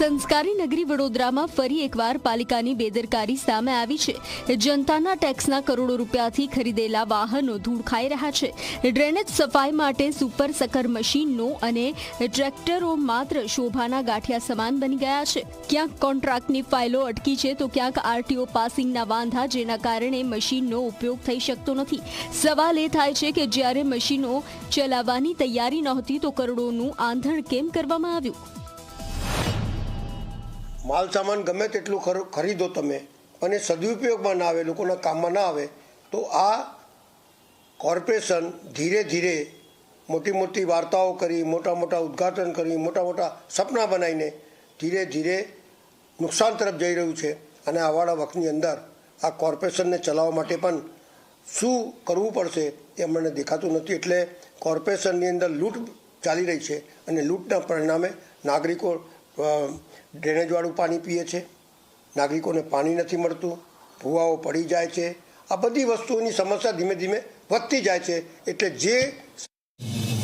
સંસ્કારી નગરી વડોદરામાં ફરી એકવાર પાલિકાની બેદરકારી સામે આવી છે. જનતાના ટેક્સના કરોડો રૂપિયાથી ખરીદેલા વાહનો ધૂળ ખાઈ રહ્યા છે. ડ્રેનેજ સફાઈ માટે સુપર સકર મશીનનો અને ટ્રેક્ટરો માત્ર શોભાના ગાંઠિયા સમાન બની ગયા છે. ક્યાંક કોન્ટ્રાક્ટની ફાઇલો અટકી છે તો ક્યાંક આરટીઓ પાસિંગના વાંધા જેના કારણે મશીનનો ઉપયોગ થઈ શકતો નથી. સવાલ એ થાય છે કે જ્યારે મશીનો ચલાવવાની તૈયારી નહોતી તો કરોડોનું આંધણ કેમ કરવામાં આવ્યું? માલ સામાન ગમે તેટલું ખર- ખરીદો તમે અને સદુપયોગમાં ના આવે, લોકોના કામમાં ના આવે, તો આ કોર્પોરેશન ધીરે ધીરે મોટી મોટી વાર્તાઓ કરી, મોટા મોટા ઉદ્ઘાટન કરી, મોટા મોટા સપના બનાવીને ધીરે ધીરે નુકસાન તરફ જઈ રહ્યું છે. અને આવાળા વખતની અંદર આ કોર્પોરેશનને ચલાવવા માટે પણ શું કરવું પડશે એ મને દેખાતું નથી. એટલે કોર્પોરેશનની અંદર લૂંટ ચાલી રહી છે અને લૂંટના પરિણામે નાગરિકો ડ્રેનેજવાળું પાણી પીએ છે. નાગરિકોને પાણી નથી મળતું, ભૂવાઓ પડી જાય છે. આ બધી વસ્તુઓની સમસ્યા ધીમે ધીમે વધતી જાય છે. એટલે જે